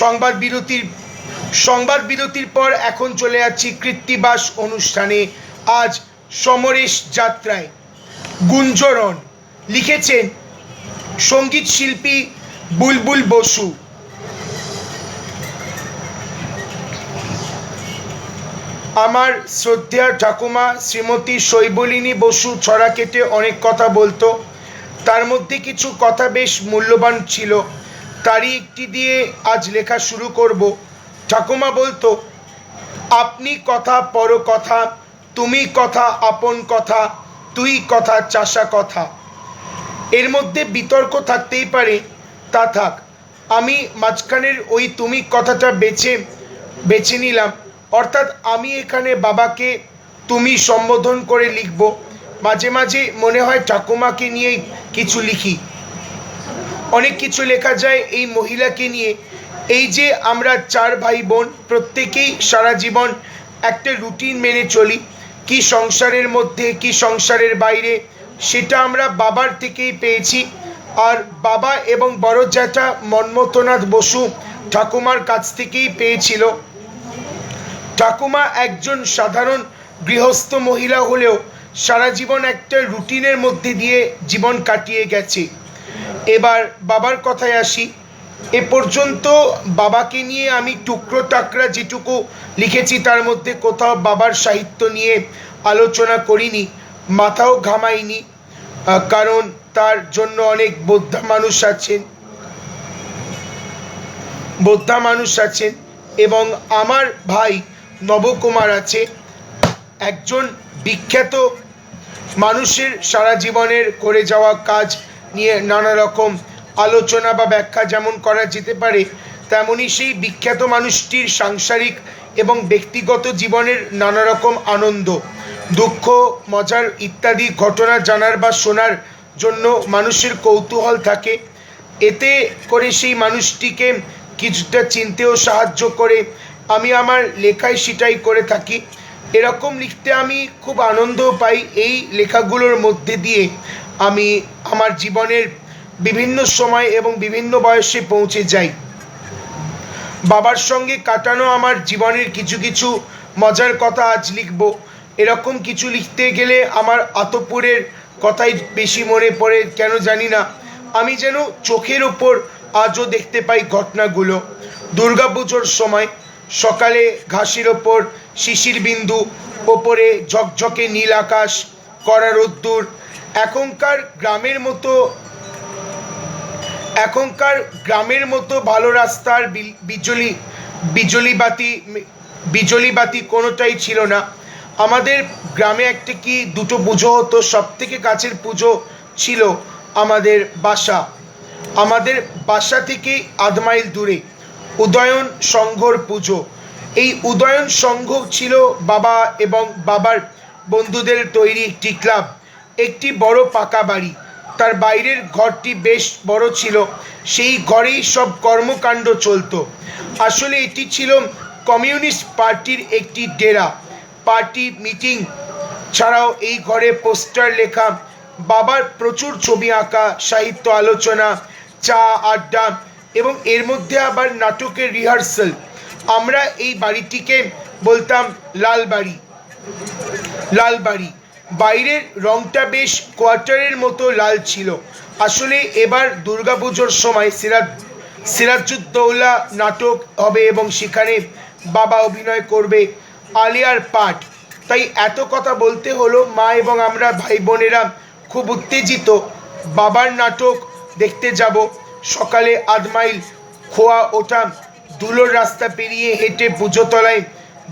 সংবাদ বিরতির সংবাদ বিরতির পর এখন চলে যাচ্ছি কৃত্তিবাস অনুষ্ঠানে। আজ সমরেশ যাত্রায় গুঞ্জরণ। লিখেছেন সংগীত শিল্পী বুলবুল বসু। আমার শ্রদ্ধেয়া ঠাকুমা, শ্রীমতী শৈবলিনী বসু ছড়া কেটে অনেক কথা বলতো। তার মধ্যে কিছু কথা বেশ মূল্যবান ছিল। তারই একটি দিয়ে আজ লেখা শুরু করব। ঠাকুমা বলতো, আপনি কথা, পর কথা, তুমি কথা, আপন কথা, তুই কথা, চাষা কথা। এর মধ্যে বিতর্ক থাকতেই পারে, তা থাক। আমি মাঝখানের ওই তুমি কথাটা বেছে বেছে নিলাম। অর্থাৎ আমি এখানে বাবাকে তুমি সম্বোধন করে লিখব। মাঝে মাঝে মনে হয় ঠাকুমাকে নিয়েই কিছু লিখি। অনেক কিছু লেখা যায় এই মহিলাকে নিয়ে। এই যে আমরা চার ভাই বোন প্রত্যেকেই সারা জীবন একটা রুটিন মেনে চলি। কি সংসারের মধ্যে, কি সংসারের বাইরে, সেটা আমরা বাবার থেকেই পেয়েছি। আর বাবা এবং বড় জ্যাঠা মন্মথনাথ বসু ঠাকুমার কাছ থেকেই পেয়েছিল। ঠাকুমা একজন সাধারণ গৃহস্থ মহিলা হলেও সারা জীবন একটা রুটিনের মধ্যে দিয়ে জীবন কাটিয়ে গেছে। এবার বাবার কথায় আসি। এ পর্যন্ত বাবাকে নিয়ে আমি টুকরো টাকরা যেটুকু লিখেছি তার মধ্যে কোথাও বাবার সাহিত্য নিয়ে আলোচনা করিনি, মাথাও ঘামাইনি কারণ তার জন্য অনেক বোদ্ধা মানুষ আছেন। বোদ্ধা মানুষ আছেন এবং আমার ভাই নবকুমার আছে। একজন বিখ্যাত মানুষের সারা জীবনের করে যাওয়া কাজ নিয়ে নানা রকম আলোচনা বা ব্যাখ্যা যেমন করা যেতে পারে, তেমনি সেই বিখ্যাত মানুষটির সাংসারিক এবং ব্যক্তিগত জীবনের নানা রকম আনন্দ, দুঃখ, মজার ইত্যাদি ঘটনা জানার বা শোনার জন্য মানুষের কৌতূহল থাকে। এতে করে সেই মানুষটিকে কিছুটা চিনতেও সাহায্য করে। আমি আমার লেখায় সেটাই করে থাকি। এরকম লিখতে আমি খুব আনন্দ পাই। এই লেখাগুলোর মধ্যে দিয়ে আমি আমার জীবনের বিভিন্ন সময় এবং বিভিন্ন বয়সে পৌঁছে যাই। বাবার সঙ্গে কাটানো আমার জীবনের কিছু কিছু মজার কথা আজ লিখব। এরকম কিছু লিখতে গেলে আমার আতপুরের কথাই বেশি মনে পড়ে, কেন জানি না। আমি যেন চোখের ওপর আজও দেখতে পাই ঘটনাগুলো। দুর্গাপুজোর সময় সকালে ঘাসের ওপর শিশির বিন্দু, ওপরে ঝকঝকে নীল আকাশ, কড়া রোদ্দুর। এখনকার গ্রামের মতো, এখনকার গ্রামের মতো ভালো রাস্তার বিজলি বিজলি বাতি বিজলি বাতি কোনোটাই ছিল না। আমাদের গ্রামে একটা কি দুটো পুজো হতো সব থেকে কাছের পুজো ছিল আমাদের বাসা। আমাদের বাসা থেকে আধ মাইল দূরে। উদয়ন সংঘর পুজো। এই উদয়ন সংঘ ছিল বাবা এবং বাবার বন্ধুদের তৈরি একটি ক্লাব, একটি বড় পাকা বাড়ি। তার বাইরের ঘরটি বেশ বড় ছিল, সেই ঘরেই সব কর্মকাণ্ড চলতো। আসলে এটি ছিল কমিউনিস্ট পার্টির একটি ডেরা, পার্টি মিটিং। ছাড়াও এই ঘরে পোস্টার লেখা, বাবার প্রচুর ছবি আঁকা, সাহিত্য আলোচনা, চা, আড্ডা এবং এর মধ্যে আবার নাটকের রিহার্সাল। আমরা এই বাড়িটিকে বলতাম লালবাড়ি। লালবাড়ি। বাইরের রংটা বেশ কোয়ার্টারের মতো লাল ছিল। আসলে এবার দুর্গাপুজোর সময় সিরাজ সিরাজুদ্দৌলা নাটক হবে এবং সেখানে বাবা অভিনয় করবে আলিয়ার পাঠ। তাই এত কথা বলতে হলো মা এবং আমরা ভাই বোনেরা খুব উত্তেজিত। বাবার নাটক দেখতে যাব। সকালে আধ মাইল খোয়া ওঠা দুলোর রাস্তা পেরিয়ে হেঁটে পুজোতলায়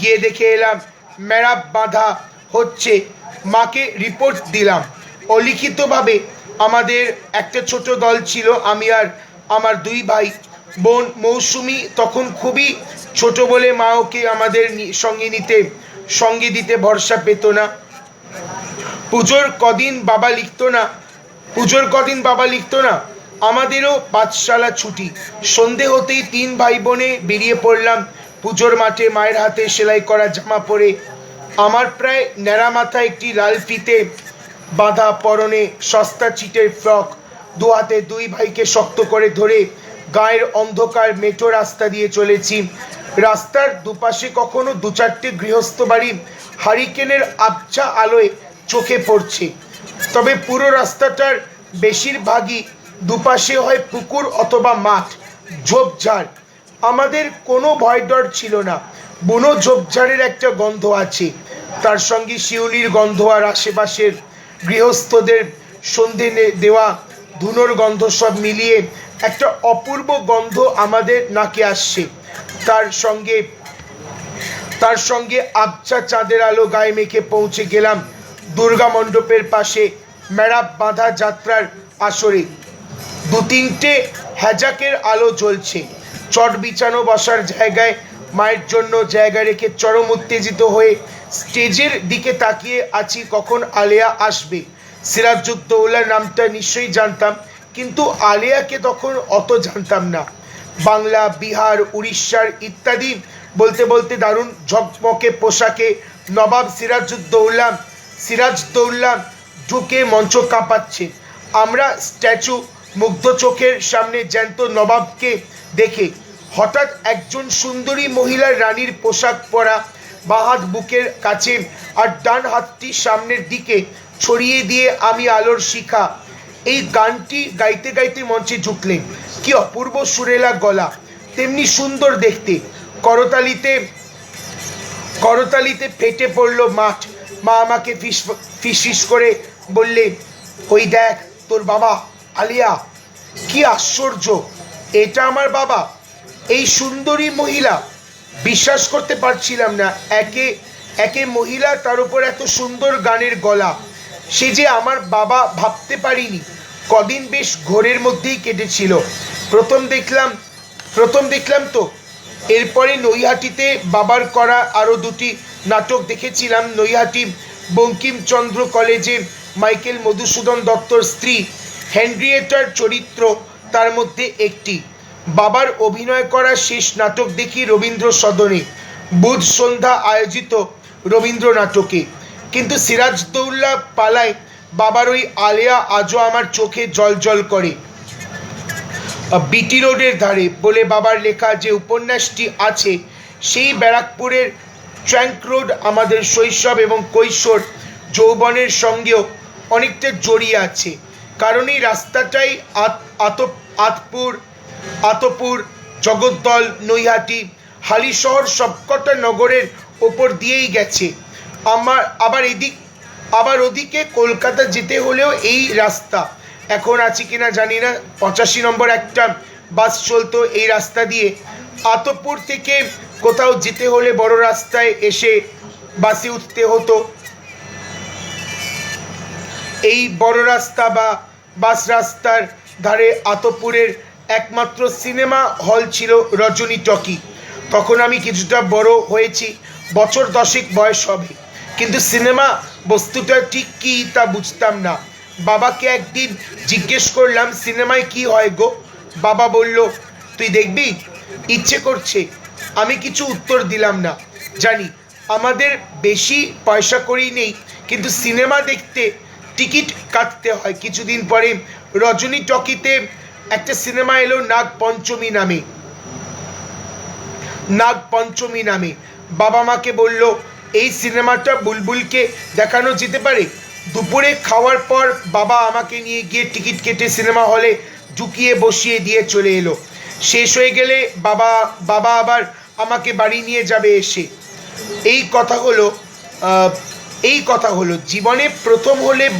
গিয়ে দেখে এলাম মেরাপ বাঁধা হচ্ছে। মাকে রিপোর্ট দিলাম। অলিখিতভাবে আমাদের একটা ছোট দল ছিল, আমি আর আমার দুই ভাই। বোন মৌসুমি তখন খুবই ছোট বলে মা ওকে আমাদের সঙ্গে নিতে, সঙ্গে দিতে ভরসা পেত না। পুজোর কদিন বাবা লিখতো না, পুজোর কদিন বাবা লিখতো না। আমাদেরও পাঠশালা ছুটি। সন্ধে হতেই তিন ভাই বোনে বেরিয়ে পড়লাম। পুজোর মাঠে মায়ের হাতে সেলাই করা জামা পরে। আমার প্রায় ন্যাড়া মাথা একটি লাল ফিতে বাঁধা পরনে সস্তা চিটের ফ্রক দু হাতে দুই ভাইকে শক্ত করে ধরে গায়ের অন্ধকার মেঠো রাস্তা দিয়ে চলেছি। রাস্তার দুপাশে কখনো দু চারটে গৃহস্থ বাড়ি হারিকেনের আবছা আলোয় চোখে পড়ছে। তবে পুরো রাস্তাটার বেশিরভাগই দুপাশে হয় পুকুর অথবা মাঠ ঝোপঝাড় আমাদের কোনো ভয় ডর ছিল না। বুনো ঝোপঝাড়ের একটা গন্ধ আছে। তার সঙ্গে শিউলির গন্ধ আর আশেপাশের গৃহস্থদের সন্ধে দেওয়া ধুনোর গন্ধ সব মিলিয়ে একটা অপূর্ব গন্ধ আমাদের নাকে আসছে। তার সঙ্গে তার সঙ্গে আবছা চাঁদের আলো গায়ে মেখে পৌঁছে গেলাম দুর্গা মণ্ডপের পাশে মেরাপ বাঁধা যাত্রার আসরে। দু তিনটে হ্যাজাকের আলো জ্বলছে। চট বিছানো বসার জায়গায় মায়ের জন্য জায়গা রেখে চরম উত্তেজিত হয়ে স্টেজের দিকে তাকিয়ে আছি কখন আলেয়া আসবে। সিরাজুদ্দৌলার নামটা নিশ্চয়ই জানতাম, কিন্তু আলেয়াকে তখন অত জানতাম না। বাংলা, বিহার, উড়িষ্যার ইত্যাদি বলতে বলতে দারুণ ঝকমকে পোশাকে নবাব সিরাজুদ্দৌলা সিরাজদৌল্লা ঢুকে মঞ্চ কাঁপাচ্ছে। আমরা স্ট্যাচু মুগ্ধ চোখের সামনে জ্যান্ত নবাবকে দেখে হঠাৎ একজন সুন্দরী মহিলার রানীর পোশাক পরা বাঁ হাত বুকের কাছে আর ডান হাতটি সামনের দিকে ছড়িয়ে দিয়ে আমি আলোর শিখা। এই গানটি গাইতে গাইতে মঞ্চে ঝুঁকলেন। কি অপূর্ব সুরেলা গলা, তেমনি সুন্দর দেখতে। করতালিতে করতালিতে ফেটে পড়ল মাঠ। মা আমাকে ফিস ফিস করে বললে, ওই দেখ, তোর বাবা আলিয়া, কি আশ্চর্য। এটা আমার বাবা। এই সুন্দরী মহিলা, বিশ্বাস করতে পারছিলাম না। একে একে মহিলা তার উপর এত সুন্দর গানের গলা। সে যে আমার বাবা ভাবতে পারিনি। কদিন বেশ ঘোরের মধ্যেই কেটেছিল। প্রথম দেখলাম প্রথম দেখলাম তো। এরপরে নৈহাটিতে বাবার করা আরও দুটি নাটক দেখেছিলাম। নৈহাটি বঙ্কিমচন্দ্র কলেজে মাইকেল মধুসূদন দত্তর স্ত্রী হেনরিয়েটার চরিত্র, তার মধ্যে একটি। বাবার অভিনয় করা শেষ নাটক দেখি রবীন্দ্র সদনে। বুধ সন্ধ্যা আয়োজিত রবীন্দ্র নাটকে। কিন্তু সিরাজদৌল্লা পালায়, বাবার ওই আলেয়া আজও আমার চোখে জল জল করে। বিটি রোডের ধারে বলে বাবার লেখা যে উপন্যাসটি আছে, সেই ব্যারাকপুরের ট্র্যাঙ্ক রোড আমাদের শৈশব এবং কৈশোর যৌবনের সঙ্গেও অনেকটা জড়িয়ে আছে। কারণ এই রাস্তাটাই আত আতপ আতপুর আতপুর জগদ্দল নৈহাটি হালিশহর সবকটা নগরের ওপর দিয়েই গেছে। আমার আবার এদিক আবার ওদিকে কলকাতা যেতে হলেও এই রাস্তা। এখন আছে কিনা জানি না। পঁচাশি নম্বর একটা বাস চলতো এই রাস্তা দিয়ে। আতপুর থেকে কোথাও যেতে হলে বড় রাস্তায় এসে বাসে উঠতে হতো। এই বড় রাস্তা বা বাস রাস্তার ধারে আতপুরের একমাত্র সিনেমা হল ছিল রজনী টকি। তখন আমি কিছুটা বড় হয়েছি, বছর দশেক বয়স হবে। কিন্তু সিনেমা বস্তুটা ঠিক কী তা বুঝতাম না। বাবাকে একদিন জিজ্ঞেস করলাম, সিনেমায় কি হয় গো? বাবা বলল, তুই দেখবি? ইচ্ছে করছে। আমি কিছু উত্তর দিলাম না। জানি, আমাদের বেশি পয়সা করি নেই, কিন্তু সিনেমা দেখতে টিকিট কাটতে হয়। কিছুদিন পরে রজনী টকিতে একটা সিনেমা এলো নাগ পঞ্চমী নামে। নাগ পঞ্চমী নামে। বাবা মাকে বলল, এই সিনেমাটা বুলবুলকে দেখানো যেতে পারে? দুপুরে খাওয়ার পর বাবা আমাকে নিয়ে গিয়ে টিকিট কেটে সিনেমা হলে ঢুকিয়ে বসিয়ে দিয়ে চলে এলো। শেষ হয়ে গেলে বাবা বাবা আবার আমাকে বাড়ি নিয়ে যাবে এসে। এই কথা হলো এই কথা হলো, জীবনে প্রথম হলে,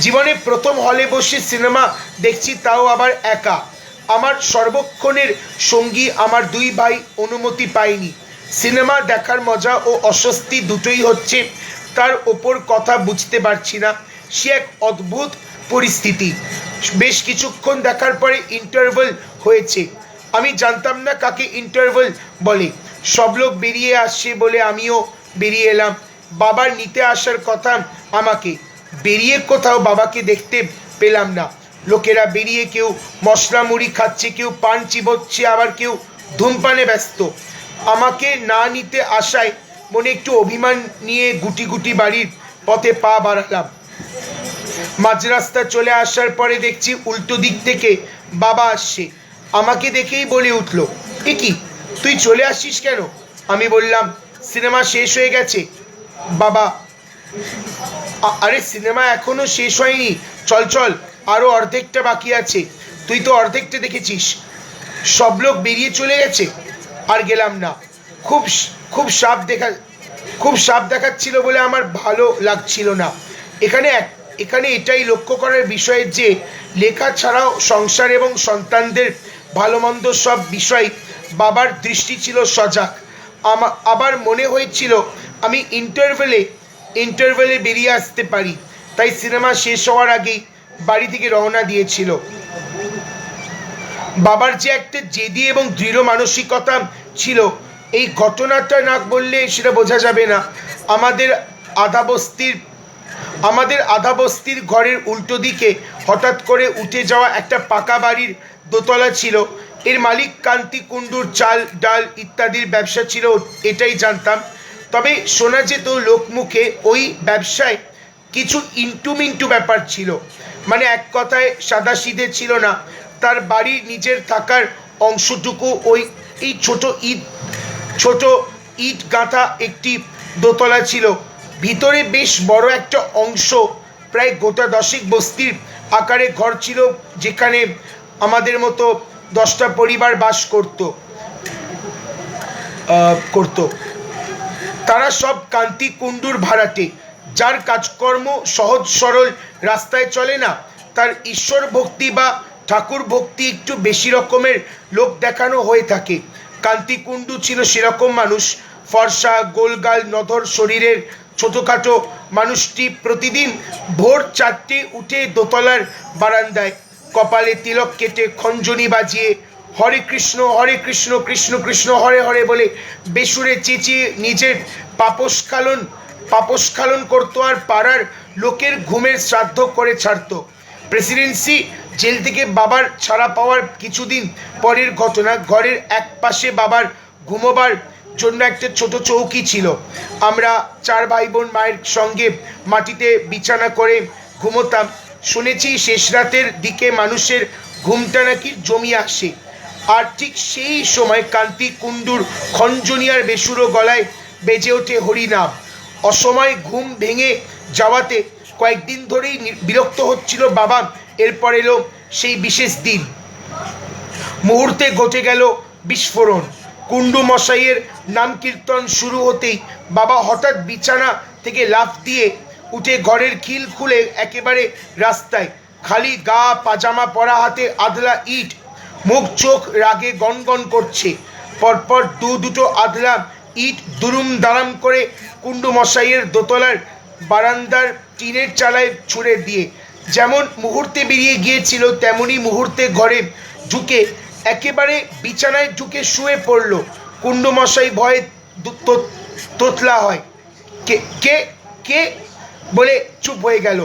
জীবনে প্রথম হলে বসে সিনেমা দেখছি তাও আবার একা। আমার সর্বক্ষণের সঙ্গী আমার দুই ভাই অনুমতি পায়নি। সিনেমা দেখার মজা ও অস্বস্তি দুটোই হচ্ছে, তার ওপর কথা বুঝতে পারছি না। সে এক অদ্ভুত পরিস্থিতি। বেশ কিছুক্ষণ দেখার পরে ইন্টারভেল হয়েছে। আমি জানতাম না কাকে ইন্টারভেল বলে। সব লোক বেরিয়ে আসছে বলে আমিও বেরিয়ে এলাম। বাবার নিতে আসার কথা আমাকে। বেরিয়ে কোথাও বাবাকে দেখতে পেলাম না। লোকেরা বেরিয়ে কেউ মশলা মুড়ি খাচ্ছে, কেউ পান চিবোচ্ছে, আবার কেউ ধূমপানে ব্যস্ত। আমাকে না নিতে আসায় মনে একটু অভিমান নিয়ে গুটি গুটি বাড়ির পথে পা বাড়ালাম। মাঝ রাস্তা চলে আসার পরে দেখছি উল্টো দিক থেকে বাবা আসছে। আমাকে দেখেই বলে উঠল, এ কি, তুই চলে আসছিস কেন? আমি বললাম, সিনেমা শেষ হয়ে গেছে বাবা। আরে, সিনেমা এখনও শেষ হয়নি। চল চল, আরও অর্ধেকটা বাকি আছে। তুই তো অর্ধেকটা দেখেছিস। সব লোক বেরিয়ে চলে গেছে। আর গেলাম না। খুব খুব সাপ দেখা, খুব সাপ দেখাচ্ছিল বলে আমার ভালো লাগছিল না। এখানে এখানে এটাই লক্ষ্য করার বিষয় যে, লেখা ছাড়াও সংসার এবং সন্তানদের ভালো মন্দ সব বিষয় বাবার দৃষ্টি ছিল সজাগ। আবার মনে হয়েছিল আমি ইন্টারভেলে ইন্টারভেলে বেরিয়ে আসতে পারি। তাই সিনেমা শেষ হওয়ার আগেই বাড়ি থেকে রওনা দিয়েছিল। বাবার যে একটা জেদি এবং দৃঢ় মানসিকতা ছিল, এই ঘটনাটা না বললে সেটা বোঝা যাবে না। আমাদের আধা বস্তির আমাদের আধা বস্তির ঘরের উল্টো দিকে হঠাৎ করে উঠে যাওয়া একটা পাকা বাড়ির দোতলা ছিল। এর মালিক কান্তি কুণ্ডুর চাল, ডাল ইত্যাদির ব্যবসা ছিল, এটাই জানতাম। তবে শোনা যেত লোকমুখে ওই ব্যবসায় কিছু ইন্টু মিন্টু ব্যাপার ছিল। মানে এক কথায় সাদা সিধে ছিল না। তার বাড়ির নিজের থাকার অংশটুকু ওই, এই ছোট ইট ছোট ইট গাঁথা একটি দোতলা ছিল। ভিতরে বেশ বড় একটা অংশ, প্রায় গোটা দশেক বস্তির আকারে ঘর ছিল যেখানে আমাদের মতো দশটা পরিবার বাস করত করতো। তারা সব কান্তি কুণ্ডুর ভাড়াটে, যার কাজকর্ম সহজ সরল, রাস্তায় চলে না। তার ঈশ্বর ভক্তি বা ঠাকুর ভক্তি একটু বেশি রকমের লোক দেখানো হয়ে থাকে। কান্তি কুণ্ডু ছিল সেরকম মানুষ। ফর্সা, গোলগাল, নধর শরীরের ছোটোখাটো মানুষটি প্রতিদিন ভোর চারটে উঠে দোতলার বারান্দায় কপালে তিলক কেটে খঞ্জনি বাজিয়ে হরে কৃষ্ণ হরে কৃষ্ণ কৃষ্ণ কৃষ্ণ, হরে হরে বলে বেসুরে চেঁচিয়ে নিজের পাপস্খালন পাপস্খালন করতো আর পাড়ার লোকের ঘুমের শ্রাদ্ধ করে ছাড়তো। প্রেসিডেন্সি জেল থেকে বাবার ছাড়া পাওয়ার কিছুদিন পরের ঘটনা, ঘরের এক পাশে বাবার ঘুমোবার জন্য একটা ছোট চৌকি ছিল। আমরা চার ভাই বোন মায়ের সঙ্গে মাটিতে বিছানা করে ঘুমোতাম। শুনেছি শেষ রাতের দিকে মানুষের ঘুমটা নাকি জমি আসে। আর ঠিক সেই সময় কান্তি কুণ্ডুর খঞ্জনিয়ার বেসুরো গলায় বেজে ওঠে হরিনাম। অসময় ঘুম ভেঙে যাওয়াতে কয়েকদিন ধরেই বিরক্ত হচ্ছিল বাবা। এরপর এলো সেই বিশেষ দিন। মুহূর্তে ঘটে গেল বিস্ফোরণ। কুণ্ডু মশাইয়ের নাম কীর্তন শুরু হতেই বাবা হঠাৎ বিছানা থেকে লাফ দিয়ে উঠে ঘরের খিল খুলে একেবারে রাস্তায় খালি গা, পাজামা পরা হাতে আদলা ইট মুখ চোখ রাগে গনগন করছে। পরপর দু দুটো আদলা ইট দুরুম দারাম করে কুণ্ডু মশাইয়ের দোতলার বারান্দার টিনের চালায় ছুঁড়ে দিয়ে। যেমন মুহূর্তে বেরিয়ে গিয়েছিল, তেমনি মুহূর্তে ঘরে ঢুকে একেবারে বিছানায় ঢুকে শুয়ে পড়ল। কুণ্ডু মশাই ভয়ে তোতলা হয়। কে কে কে বলে চুপ হয়ে গেল।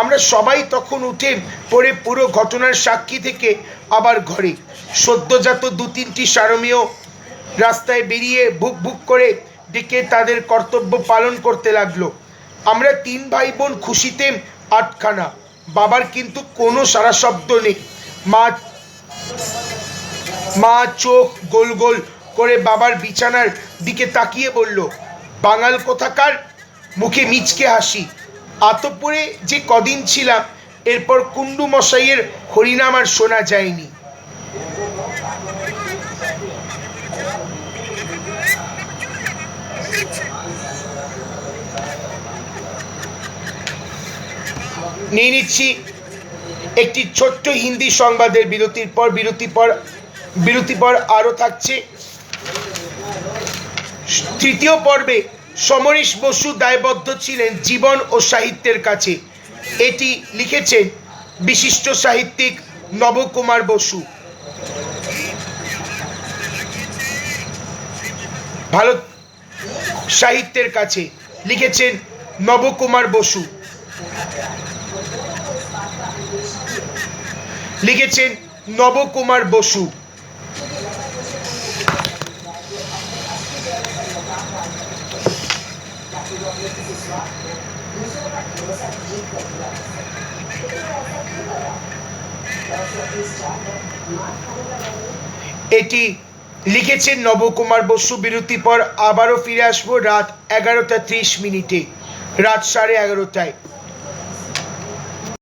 আমরা সবাই তখন উঠে পড়ে পুরো ঘটনার সাক্ষী থেকে আবার ঘরে। সদ্যজাত দু তিনটি সারমীয় রাস্তায় বেরিয়ে বুক বুক করে ডেকে তাদের কর্তব্য পালন করতে লাগল। আমরা তিন ভাই বোন খুশিতে আটখানা। বাবার কিন্তু কোনো সারা শব্দ নেই। মা মা চোখ গোল গোল করে বাবার বিছানার দিকে তাকিয়ে বলল, বাঙাল কোথাকার? মুখে মিচকে হাসি। আতপুরে যে কদিন ছিলাম, এরপর কুণ্ডু মশাইয়ের হরিনাম আর শোনা যায়নি। নিয়ে নিচ্ছি একটি ছোট্ট হিন্দি সংবাদের বিরতির পর বিরতি পর বিরতি পর আরও থাকছে তৃতীয় পর্বে সমরেশ বসু দায়বদ্ধ ছিলেন জীবন ও সাহিত্যের কাছে। এটি লিখেছেন বিশিষ্ট সাহিত্যিক নবকুমার বসু। ভারত সাহিত্যের কাছে লিখেছেন নবকুমার বসু। লিখেছেন নবকুমার বসু। এটি লিখেছেন নবকুমার বসু। বিরতির পর আবারও ফিরে আসব রাত এগারোটা ত্রিশ মিনিটে। রাত সাড়ে এগারোটায়।